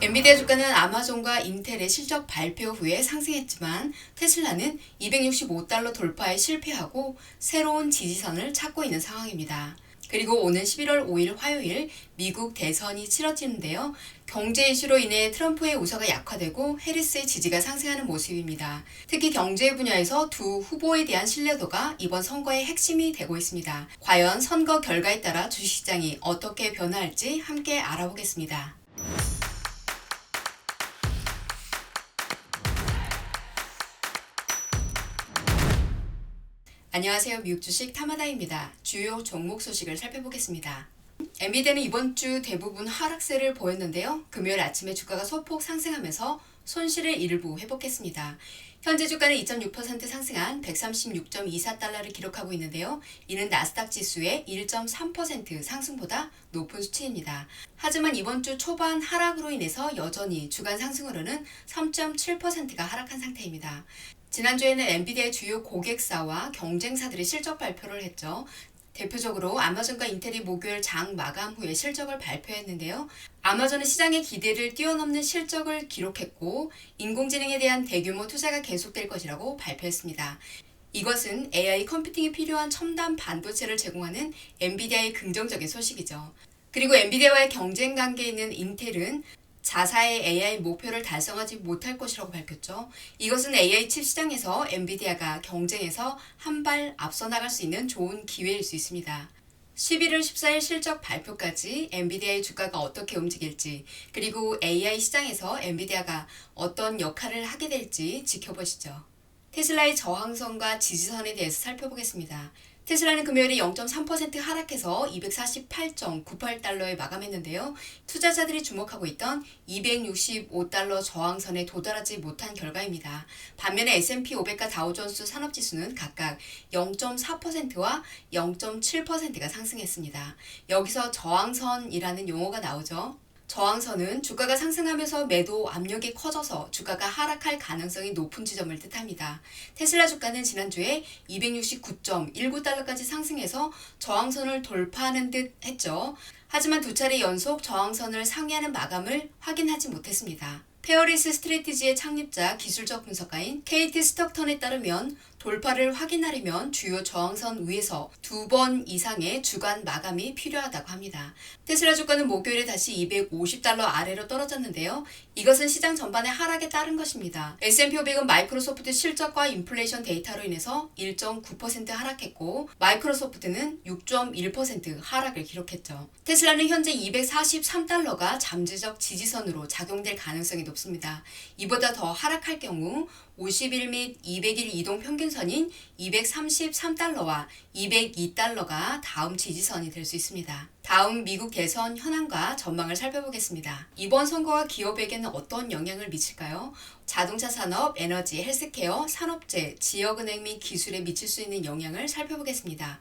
엔비디아 주가는 아마존과 인텔의 실적 발표 후에 상승했지만 테슬라는 265달러 돌파에 실패하고 새로운 지지선을 찾고 있는 상황입니다. 그리고 오는 11월 5일 화요일 미국 대선이 치러지는데요. 경제 이슈로 인해 트럼프의 우서가 약화되고 해리스의 지지가 상승하는 모습입니다. 특히 경제 분야에서 두 후보에 대한 신뢰도가 이번 선거의 핵심이 되고 있습니다. 과연 선거 결과에 따라 주식시장이 어떻게 변화할지 함께 알아보겠습니다. 안녕하세요. 미국 주식 타마다입니다. 주요 종목 소식을 살펴보겠습니다. 엔비디아는 이번 주 대부분 하락세를 보였는데요. 금요일 아침에 주가가 소폭 상승하면서 손실을 일부 회복했습니다. 현재 주가는 2.6% 상승한 136.24달러를 기록하고 있는데요. 이는 나스닥 지수의 1.3% 상승보다 높은 수치입니다. 하지만 이번 주 초반 하락으로 인해서 여전히 주간 상승으로는 3.7%가 하락한 상태입니다. 지난주에는 엔비디아의 주요 고객사와 경쟁사들이 실적 발표를 했죠. 대표적으로 아마존과 인텔이 목요일 장 마감 후에 실적을 발표했는데요. 아마존은 시장의 기대를 뛰어넘는 실적을 기록했고 인공지능에 대한 대규모 투자가 계속될 것이라고 발표했습니다. 이것은 AI 컴퓨팅이 필요한 첨단 반도체를 제공하는 엔비디아의 긍정적인 소식이죠. 그리고 엔비디아와의 경쟁 관계에 있는 인텔은 자사의 AI 목표를 달성하지 못할 것이라고 밝혔죠. 이것은 AI 칩 시장에서 엔비디아가 경쟁에서 한 발 앞서 나갈 수 있는 좋은 기회일 수 있습니다. 11월 14일 실적 발표까지 엔비디아의 주가가 어떻게 움직일지, 그리고 AI 시장에서 엔비디아가 어떤 역할을 하게 될지 지켜보시죠. 테슬라의 저항선과 지지선에 대해서 살펴보겠습니다. 테슬라는 금요일에 0.3% 하락해서 248.98달러에 마감했는데요. 투자자들이 주목하고 있던 265달러 저항선에 도달하지 못한 결과입니다. 반면에 S&P 500과 다우존스 산업지수는 각각 0.4%와 0.7%가 상승했습니다. 여기서 저항선이라는 용어가 나오죠. 저항선은 주가가 상승하면서 매도 압력이 커져서 주가가 하락할 가능성이 높은 지점을 뜻합니다. 테슬라 주가는 지난주에 269.19달러까지 상승해서 저항선을 돌파하는 듯 했죠. 하지만 두 차례 연속 저항선을 상회하는 마감을 확인하지 못했습니다. 페어리스 스트레티지의 창립자 기술적 분석가인 케이티 스톡턴에 따르면 돌파를 확인하려면 주요 저항선 위에서 두 번 이상의 주간 마감이 필요하다고 합니다. 테슬라 주가는 목요일에 다시 250달러 아래로 떨어졌는데요. 이것은 시장 전반의 하락에 따른 것입니다. S&P 500은 마이크로소프트 실적과 인플레이션 데이터로 인해서 1.9% 하락했고 마이크로소프트는 6.1% 하락을 기록했죠. 테슬라는 현재 243달러가 잠재적 지지선으로 작용될 가능성이 높습니다. 이보다 더 하락할 경우 50일 및 200일 이동 평균 선인 233달러와 202달러가 다음 지지선이 될 수 있습니다. 다음 미국 대선 현황과 전망을 살펴보겠습니다. 이번 선거가 기업에게는 어떤 영향을 미칠까요? 자동차 산업, 에너지, 헬스케어, 산업재, 지역은행 및 기술에 미칠 수 있는 영향을 살펴보겠습니다.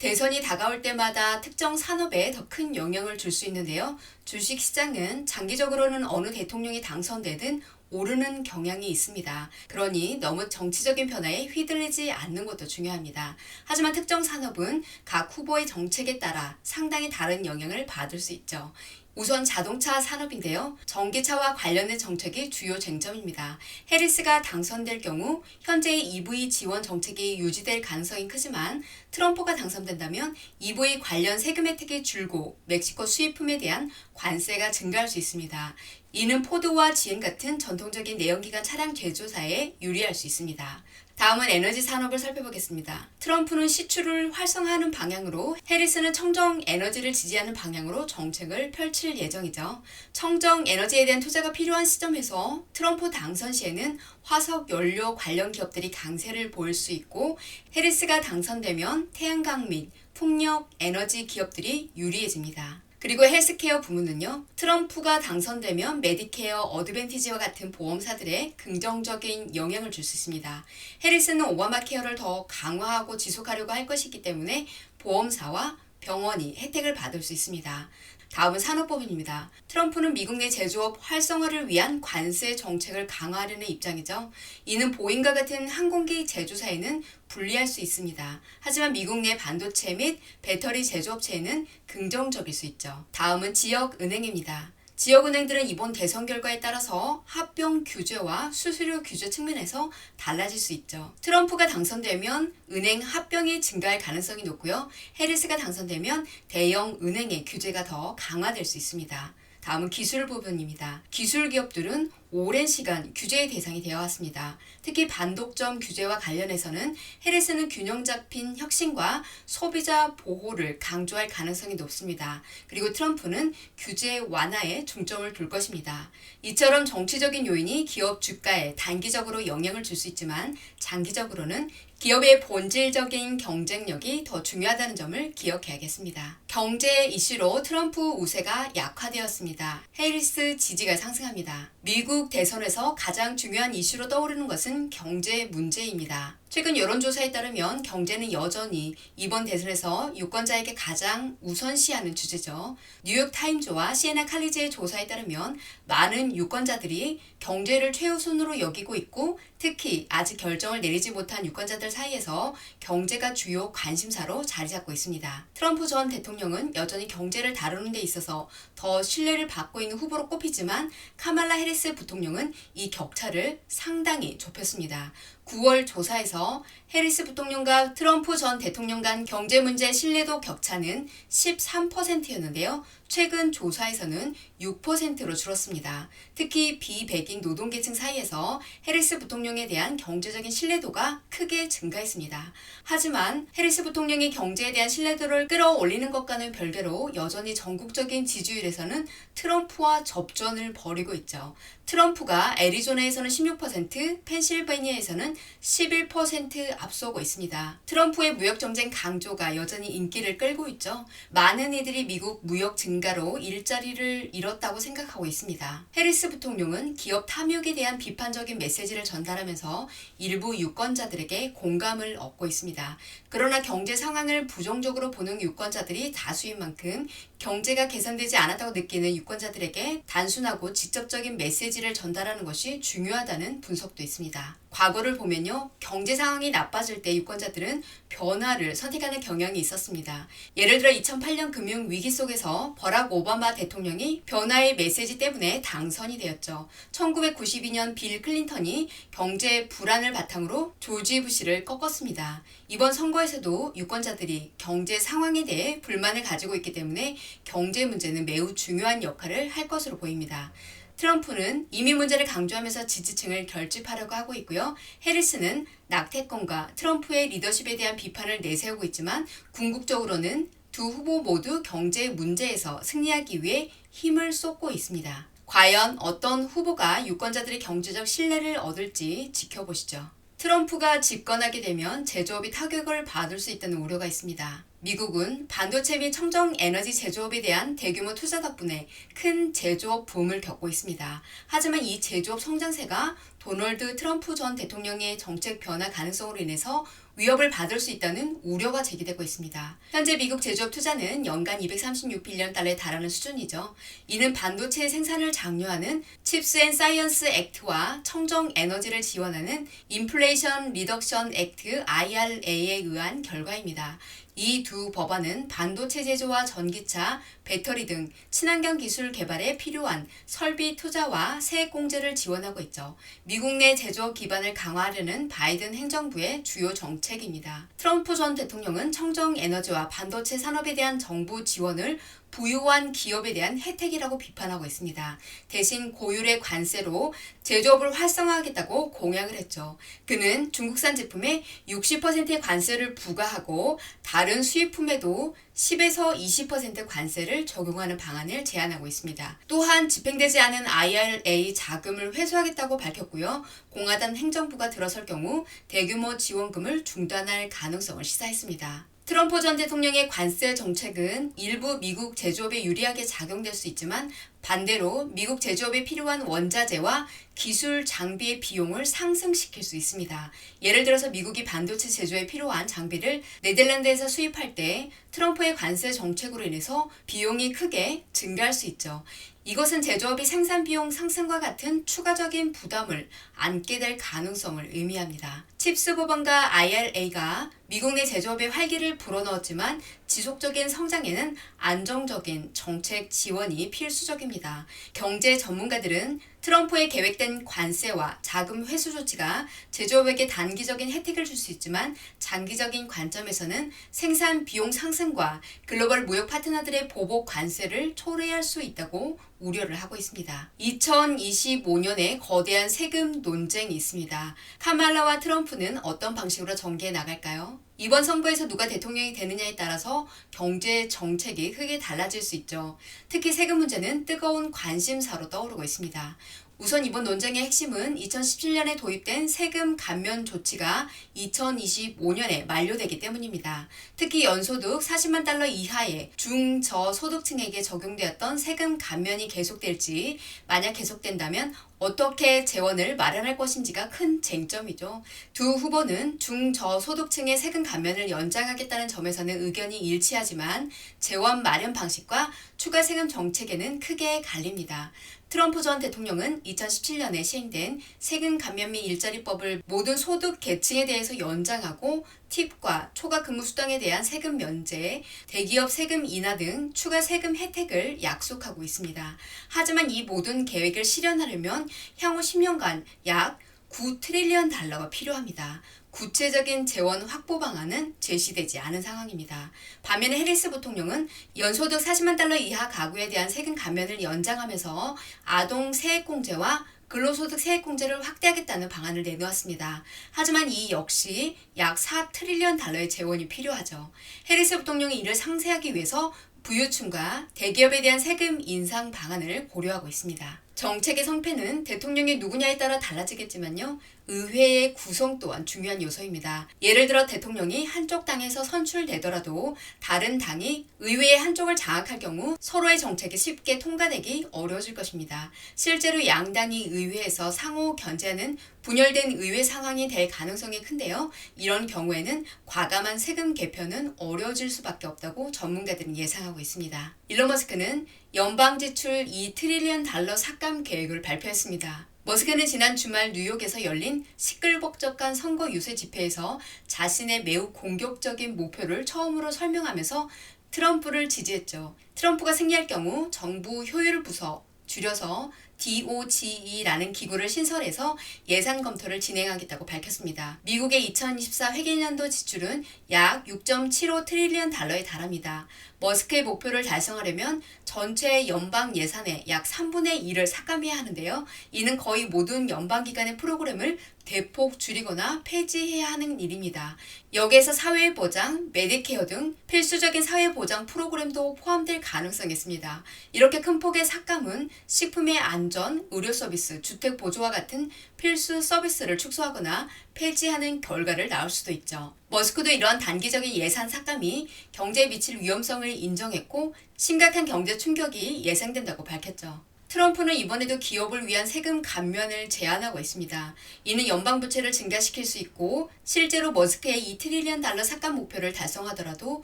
대선이 다가올 때마다 특정 산업에 더 큰 영향을 줄 수 있는데요. 주식 시장은 장기적으로는 어느 대통령이 당선되든 오르는 경향이 있습니다. 그러니 너무 정치적인 변화에 휘둘리지 않는 것도 중요합니다. 하지만 특정 산업은 각 후보의 정책에 따라 상당히 다른 영향을 받을 수 있죠. 우선 자동차 산업인데요. 전기차와 관련된 정책이 주요 쟁점입니다. 해리스가 당선될 경우 현재의 EV 지원 정책이 유지될 가능성이 크지만 트럼프가 당선된다면 EV 관련 세금 혜택이 줄고 멕시코 수입품에 대한 관세가 증가할 수 있습니다. 이는 포드와 GM 같은 전통적인 내연기관 차량 제조사에 유리할 수 있습니다. 다음은 에너지 산업을 살펴보겠습니다. 트럼프는 시추를 활성화하는 방향으로 해리스는 청정 에너지를 지지하는 방향으로 정책을 펼칠 예정이죠. 청정 에너지에 대한 투자가 필요한 시점에서 트럼프 당선 시에는 화석 연료 관련 기업들이 강세를 보일 수 있고 해리스가 당선되면 태양광 및 풍력 에너지 기업들이 유리해집니다. 그리고 헬스케어 부문은요, 트럼프가 당선되면 메디케어, 어드밴티지와 같은 보험사들의 긍정적인 영향을 줄 수 있습니다. 해리스는 오바마 케어를 더 강화하고 지속하려고 할 것이기 때문에 보험사와 병원이 혜택을 받을 수 있습니다. 다음은 산업법인입니다. 트럼프는 미국 내 제조업 활성화를 위한 관세 정책을 강화하려는 입장이죠. 이는 보잉과 같은 항공기 제조사에는 불리할 수 있습니다. 하지만 미국 내 반도체 및 배터리 제조업체에는 긍정적일 수 있죠. 다음은 지역 은행입니다. 지역은행들은 이번 대선 결과에 따라서 합병 규제와 수수료 규제 측면에서 달라질 수 있죠. 트럼프가 당선되면 은행 합병이 증가할 가능성이 높고요. 해리스가 당선되면 대형 은행의 규제가 더 강화될 수 있습니다. 다음은 기술 부분입니다. 기술 기업들은 오랜 시간 규제의 대상이 되어 왔습니다. 특히 반독점 규제와 관련해서는 해리스는 균형 잡힌 혁신과 소비자 보호를 강조할 가능성이 높습니다. 그리고 트럼프는 규제 완화에 중점을 둘 것입니다. 이처럼 정치적인 요인이 기업 주가에 단기적으로 영향을 줄 수 있지만 장기적으로는 기업의 본질적인 경쟁력이 더 중요하다는 점을 기억해야겠습니다. 경제 이슈로 트럼프 우세가 약화되었습니다. 해리스 지지가 상승합니다. 미국 대선에서 가장 중요한 이슈로 떠오르는 것은 경제 문제입니다. 최근 여론조사에 따르면 경제는 여전히 이번 대선에서 유권자에게 가장 우선시하는 주제죠. 뉴욕타임즈와 CNN 칼리지의 조사에 따르면 많은 유권자들이 경제를 최우선으로 여기고 있고 특히 아직 결정을 내리지 못한 유권자들 사이에서 경제가 주요 관심사로 자리 잡고 있습니다. 트럼프 전 대통령은 여전히 경제를 다루는 데 있어서 더 신뢰를 받고 있는 후보로 꼽히지만 카말라 해리스 부통령은 이 격차를 상당히 좁혔습니다. 9월 조사에서 해리스 부통령과 트럼프 전 대통령 간 경제 문제 신뢰도 격차는 13%였는데요. 최근 조사에서는 6%로 줄었습니다. 특히 비백인 노동계층 사이에서 해리스 부통령에 대한 경제적인 신뢰도가 크게 증가했습니다. 하지만 해리스 부통령이 경제에 대한 신뢰도를 끌어올리는 것과는 별개로 여전히 전국적인 지지율에서는 트럼프와 접전을 벌이고 있죠. 트럼프가 애리조나에서는 16%, 펜실베니아에서는 11% 앞서고 있습니다. 트럼프의 무역 정쟁 강조가 여전히 인기를 끌고 있죠. 많은 이들이 미국 무역 증 가로 일자리를 잃었다고 생각하고 있습니다. 해리스 부통령은 기업 탐욕에 대한 비판적인 메시지를 전달하면서 일부 유권자들에게 공감을 얻고 있습니다. 그러나 경제 상황을 부정적으로 보는 유권자들이 다수인 만큼 경제가 개선되지 않았다고 느끼는 유권자들에게 단순하고 직접적인 메시지를 전달하는 것이 중요하다는 분석도 있습니다. 과거를 보면요. 경제 상황이 나빠질 때 유권자들은 변화를 선택하는 경향이 있었습니다. 예를 들어 2008년 금융 위기 속에서 버락 오바마 대통령이 변화의 메시지 때문에 당선이 되었죠. 1992년 빌 클린턴이 경제 불안을 바탕으로 조지 부시를 꺾었습니다. 이번 선거에서도 유권자들이 경제 상황에 대해 불만을 가지고 있기 때문에 경제 문제는 매우 중요한 역할을 할 것으로 보입니다. 트럼프는 이민 문제를 강조하면서 지지층을 결집하려고 하고 있고요. 해리스는 낙태권과 트럼프의 리더십에 대한 비판을 내세우고 있지만 궁극적으로는 두 후보 모두 경제 문제에서 승리하기 위해 힘을 쏟고 있습니다. 과연 어떤 후보가 유권자들의 경제적 신뢰를 얻을지 지켜보시죠. 트럼프가 집권하게 되면 제조업이 타격을 받을 수 있다는 우려가 있습니다. 미국은 반도체 및 청정 에너지 제조업에 대한 대규모 투자 덕분에 큰 제조업 붐을 겪고 있습니다. 하지만 이 제조업 성장세가 도널드 트럼프 전 대통령의 정책 변화 가능성으로 인해서 위협을 받을 수 있다는 우려가 제기되고 있습니다. 현재 미국 제조업 투자는 연간 236빌리언 달러에 달하는 수준이죠. 이는 반도체 생산을 장려하는 칩스 앤 사이언스 액트와 청정 에너지를 지원하는 인플레이션 리덕션 액트 IRA에 의한 결과입니다. 이 두 법안은 반도체 제조와 전기차, 배터리 등 친환경 기술 개발에 필요한 설비 투자와 세액 공제를 지원하고 있죠. 미국 내 제조업 기반을 강화하려는 바이든 행정부의 주요 정책입니다. 트럼프 전 대통령은 청정 에너지와 반도체 산업에 대한 정부 지원을 부유한 기업에 대한 혜택이라고 비판하고 있습니다. 대신 고율의 관세로 제조업을 활성화하겠다고 공약을 했죠. 그는 중국산 제품에 60%의 관세를 부과하고 다른 수입품에도 10에서 20% 관세를 적용하는 방안을 제안하고 있습니다. 또한 집행되지 않은 IRA 자금을 회수하겠다고 밝혔고요. 공화당 행정부가 들어설 경우 대규모 지원금을 중단할 가능성을 시사했습니다. 트럼프 전 대통령의 관세 정책은 일부 미국 제조업에 유리하게 작용될 수 있지만 반대로 미국 제조업에 필요한 원자재와 기술 장비의 비용을 상승시킬 수 있습니다. 예를 들어서 미국이 반도체 제조에 필요한 장비를 네덜란드에서 수입할 때 트럼프의 관세 정책으로 인해서 비용이 크게 증가할 수 있죠. 이것은 제조업이 생산 비용 상승과 같은 추가적인 부담을 안게 될 가능성을 의미합니다. 칩스 법안과 IRA가 미국 내 제조업의 활기를 불어넣었지만 지속적인 성장에는 안정적인 정책 지원이 필수적입니다. 경제 전문가들은 트럼프의 계획된 관세와 자금 회수 조치가 제조업에게 단기적인 혜택을 줄 수 있지만 장기적인 관점에서는 생산 비용 상승과 글로벌 무역 파트너들의 보복 관세를 초래할 수 있다고 우려를 하고 있습니다. 2025년에 거대한 세금 논쟁이 있습니다. 카말라와 트럼프는 어떤 방식으로 전개해 나갈까요? 이번 선거에서 누가 대통령이 되느냐에 따라서 경제 정책이 크게 달라질 수 있죠. 특히 세금 문제는 뜨거운 관심사로 떠오르고 있습니다. 우선 이번 논쟁의 핵심은 2017년에 도입된 세금 감면 조치가 2025년에 만료되기 때문입니다. 특히 연소득 40만 달러 이하의 중저소득층에게 적용되었던 세금 감면이 계속될지 만약 계속된다면 어떻게 재원을 마련할 것인지가 큰 쟁점이죠. 두 후보는 중저소득층의 세금 감면을 연장하겠다는 점에서는 의견이 일치하지만 재원 마련 방식과 추가 세금 정책에는 크게 갈립니다. 트럼프 전 대통령은 2017년에 시행된 세금 감면 및 일자리법을 모든 소득 계층에 대해서 연장하고 팁과 초과 근무 수당에 대한 세금 면제, 대기업 세금 인하 등 추가 세금 혜택을 약속하고 있습니다. 하지만 이 모든 계획을 실현하려면 향후 10년간 약 9 트릴리언 달러가 필요합니다. 구체적인 재원 확보 방안은 제시되지 않은 상황입니다. 반면에 해리스 부통령은 연소득 40만 달러 이하 가구에 대한 세금 감면을 연장하면서 아동 세액공제와 근로소득 세액공제를 확대하겠다는 방안을 내놓았습니다. 하지만 이 역시 약 4트릴리언 달러의 재원이 필요하죠. 해리스 부통령이 이를 상세하기 위해서 부유층과 대기업에 대한 세금 인상 방안을 고려하고 있습니다. 정책의 성패는 대통령이 누구냐에 따라 달라지겠지만요. 의회의 구성 또한 중요한 요소입니다. 예를 들어 대통령이 한쪽 당에서 선출되더라도 다른 당이 의회의 한쪽을 장악할 경우 서로의 정책이 쉽게 통과되기 어려워질 것입니다. 실제로 양당이 의회에서 상호 견제하는 분열된 의회 상황이 될 가능성이 큰데요. 이런 경우에는 과감한 세금 개편은 어려워질 수밖에 없다고 전문가들은 예상하고 있습니다. 일론 머스크는 연방 지출 2 트릴리언 달러 삭감 계획을 발표했습니다. 머스크는 지난 주말 뉴욕에서 열린 시끌벅적한 선거 유세 집회에서 자신의 매우 공격적인 목표를 처음으로 설명하면서 트럼프를 지지했죠. 트럼프가 승리할 경우 정부 효율 부서 줄여서 DOGE라는 기구를 신설해서 예산 검토를 진행하겠다고 밝혔습니다. 미국의 2024 회계년도 지출은 약 6.75 트릴리언 달러에 달합니다. 머스크의 목표를 달성하려면 전체 연방 예산의 약 3분의 1을 삭감해야 하는데요. 이는 거의 모든 연방기관의 프로그램을 대폭 줄이거나 폐지해야 하는 일입니다. 여기에서 사회보장, 메디케어 등 필수적인 사회보장 프로그램도 포함될 가능성이 있습니다. 이렇게 큰 폭의 삭감은 식품의 안전, 의료 서비스, 주택 보조와 같은 필수 서비스를 축소하거나 폐지하는 결과를 낳을 수도 있죠. 머스크도 이러한 단기적인 예산 삭감이 경제에 미칠 위험성을 인정했고 심각한 경제 충격이 예상된다고 밝혔죠. 트럼프는 이번에도 기업을 위한 세금 감면을 제안하고 있습니다. 이는 연방 부채를 증가시킬 수 있고 실제로 머스크의 2트릴리언 달러 삭감 목표를 달성하더라도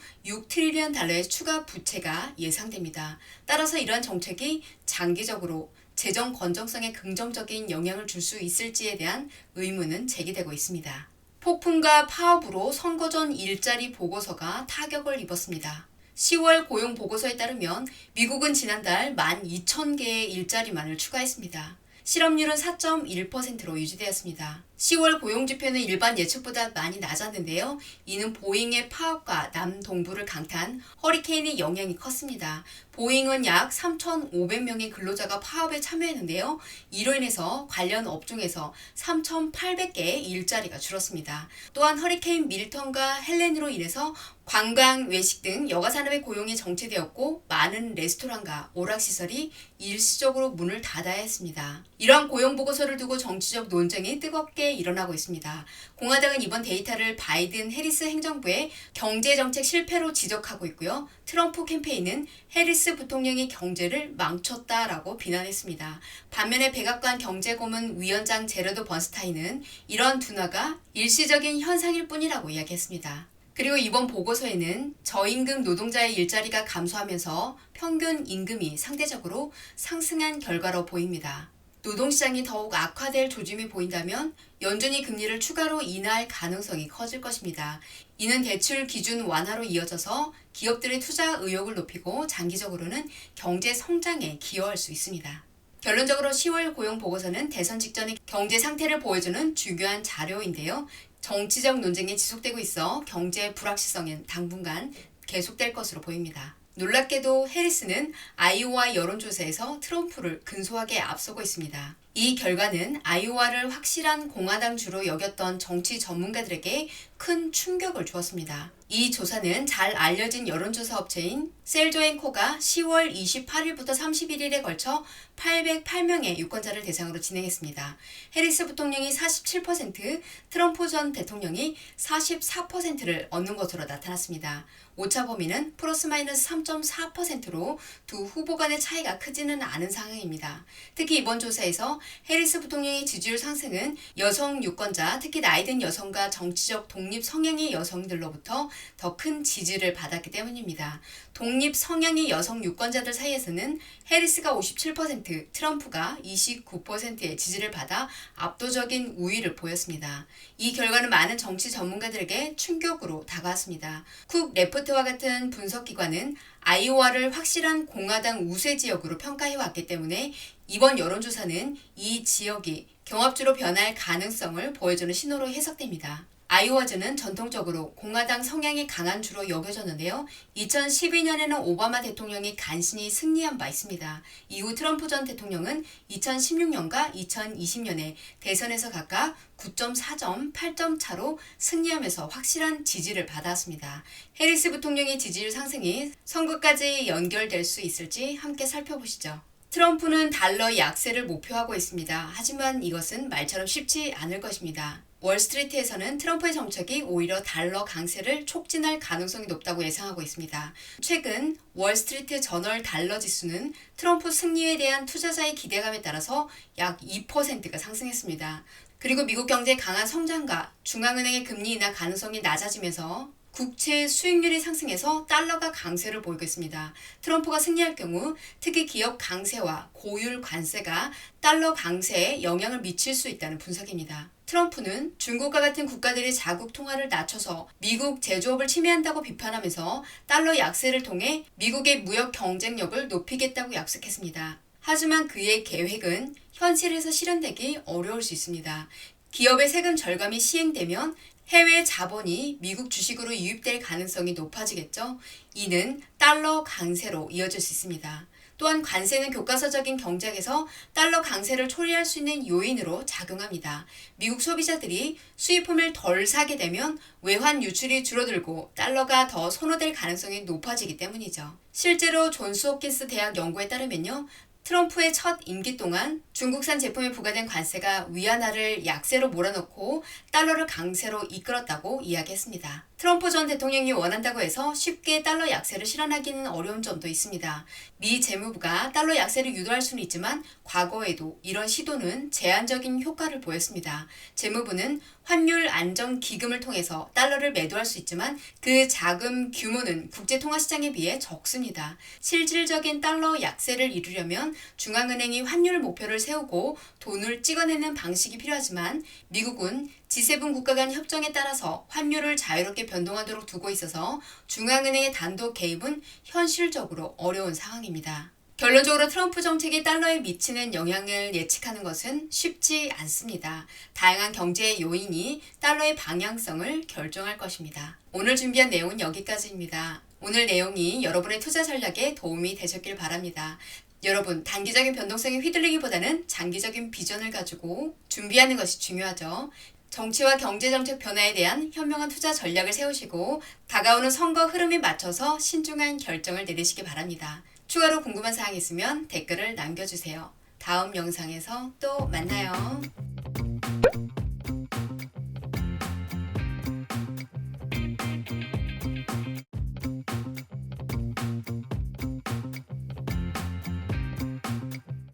6트릴리언 달러의 추가 부채가 예상됩니다. 따라서 이러한 정책이 장기적으로 재정 건정성에 긍정적인 영향을 줄 수 있을지에 대한 의문은 제기되고 있습니다. 폭풍과 파업으로 선거 전 일자리 보고서가 타격을 입었습니다. 10월 고용 보고서에 따르면 미국은 지난달 12,000개의 일자리만을 추가했습니다. 실업률은 4.1%로 유지되었습니다. 10월 고용 지표는 일반 예측보다 많이 낮았는데요. 이는 보잉의 파업과 남동부를 강타한 허리케인의 영향이 컸습니다. 보잉은 약 3,500명의 근로자가 파업에 참여했는데요. 이로 인해서 관련 업종에서 3,800개의 일자리가 줄었습니다. 또한 허리케인 밀턴과 헬렌으로 인해서 관광, 외식 등 여가 산업의 고용이 정체되었고 많은 레스토랑과 오락시설이 일시적으로 문을 닫아야 했습니다. 이러한 고용 보고서를 두고 정치적 논쟁이 뜨겁게 일어나고 있습니다. 공화당은 이번 데이터를 바이든 해리스 행정부의 경제정책 실패로 지적하고 있고요. 트럼프 캠페인은 해리스 부통령이 경제를 망쳤다라고 비난했습니다. 반면에 백악관 경제고문 위원장 제러드 번스타인은 이런 둔화가 일시적인 현상일 뿐이라고 이야기했습니다. 그리고 이번 보고서에는 저임금 노동자의 일자리가 감소하면서 평균 임금이 상대적으로 상승한 결과로 보입니다. 노동시장이 더욱 악화될 조짐이 보인다면 연준이 금리를 추가로 인하할 가능성이 커질 것입니다. 이는 대출 기준 완화로 이어져서 기업들의 투자 의욕을 높이고 장기적으로는 경제 성장에 기여할 수 있습니다. 결론적으로 10월 고용 보고서는 대선 직전의 경제 상태를 보여주는 중요한 자료인데요. 정치적 논쟁이 지속되고 있어 경제 불확실성은 당분간 계속될 것으로 보입니다. 놀랍게도 해리스는 아이오와 여론조사에서 트럼프를 근소하게 앞서고 있습니다. 이 결과는 아이오와를 확실한 공화당 주로 여겼던 정치 전문가들에게 큰 충격을 주었습니다. 이 조사는 잘 알려진 여론조사 업체인 셀조앤코가 10월 28일부터 31일에 걸쳐 808명의 유권자를 대상으로 진행했습니다. 해리스 부통령이 47%, 트럼프 전 대통령이 44%를 얻는 것으로 나타났습니다. 오차 범위는 플러스 마이너스 3.4%로 두 후보 간의 차이가 크지는 않은 상황입니다. 특히 이번 조사에서 해리스 부통령의 지지율 상승은 여성 유권자, 특히 나이든 여성과 정치적 독립 성향의 여성들로부터 더 큰 지지를 받았기 때문입니다. 독립 성향의 여성 유권자들 사이에서는 해리스가 57%, 트럼프가 29%의 지지를 받아 압도적인 우위를 보였습니다. 이 결과는 많은 정치 전문가들에게 충격으로 다가왔습니다. 쿡 레포트 와 같은 분석기관은 아이오와를 확실한 공화당 우세 지역으로 평가해왔기 때문에 이번 여론조사는 이 지역이 경합주로 변할 가능성을 보여주는 신호로 해석됩니다. 아이오와주는 전통적으로 공화당 성향이 강한 주로 여겨졌는데요. 2012년에는 오바마 대통령이 간신히 승리한 바 있습니다. 이후 트럼프 전 대통령은 2016년과 2020년에 대선에서 각각 9.4점, 8점 차로 승리하면서 확실한 지지를 받았습니다. 해리스 부통령의 지지율 상승이 선거까지 연결될 수 있을지 함께 살펴보시죠. 트럼프는 달러 약세를 목표하고 있습니다. 하지만 이것은 말처럼 쉽지 않을 것입니다. 월스트리트에서는 트럼프의 정책이 오히려 달러 강세를 촉진할 가능성이 높다고 예상하고 있습니다. 최근 월스트리트 저널 달러 지수는 트럼프 승리에 대한 투자자의 기대감에 따라서 약 2%가 상승했습니다. 그리고 미국 경제의 강한 성장과 중앙은행의 금리 인하 가능성이 낮아지면서 국채 수익률이 상승해서 달러가 강세를 보이고 있습니다. 트럼프가 승리할 경우 특히 기업 강세와 고율 관세가 달러 강세에 영향을 미칠 수 있다는 분석입니다. 트럼프는 중국과 같은 국가들이 자국 통화를 낮춰서 미국 제조업을 침해한다고 비판하면서 달러 약세를 통해 미국의 무역 경쟁력을 높이겠다고 약속했습니다. 하지만 그의 계획은 현실에서 실현되기 어려울 수 있습니다. 기업의 세금 절감이 시행되면 해외 자본이 미국 주식으로 유입될 가능성이 높아지겠죠. 이는 달러 강세로 이어질 수 있습니다. 또한 관세는 교과서적인 경쟁에서 달러 강세를 초래할 수 있는 요인으로 작용합니다. 미국 소비자들이 수입품을 덜 사게 되면 외환 유출이 줄어들고 달러가 더 선호될 가능성이 높아지기 때문이죠. 실제로 존스 홉킨스 대학 연구에 따르면요. 트럼프의 첫 임기 동안 중국산 제품에 부과된 관세가 위안화를 약세로 몰아넣고 달러를 강세로 이끌었다고 이야기했습니다. 트럼프 전 대통령이 원한다고 해서 쉽게 달러 약세를 실현하기는 어려운 점도 있습니다. 미 재무부가 달러 약세를 유도할 수는 있지만 과거에도 이런 시도는 제한적인 효과를 보였습니다. 재무부는 환율 안정 기금을 통해서 달러를 매도할 수 있지만 그 자금 규모는 국제 통화 시장에 비해 적습니다. 실질적인 달러 약세를 이루려면 중앙은행이 환율 목표를 세우고 돈을 찍어내는 방식이 필요하지만 미국은 G7 국가 간 협정에 따라서 환율을 자유롭게 변동하도록 두고 있어서 중앙은행의 단독 개입은 현실적으로 어려운 상황입니다. 결론적으로 트럼프 정책이 달러에 미치는 영향을 예측하는 것은 쉽지 않습니다. 다양한 경제 요인이 달러의 방향성을 결정할 것입니다. 오늘 준비한 내용은 여기까지입니다. 오늘 내용이 여러분의 투자 전략에 도움이 되셨길 바랍니다. 여러분, 단기적인 변동성에 휘둘리기보다는 장기적인 비전을 가지고 준비하는 것이 중요하죠. 정치와 경제정책 변화에 대한 현명한 투자 전략을 세우시고 다가오는 선거 흐름에 맞춰서 신중한 결정을 내리시기 바랍니다. 추가로 궁금한 사항 있으면 댓글을 남겨주세요. 다음 영상에서 또 만나요.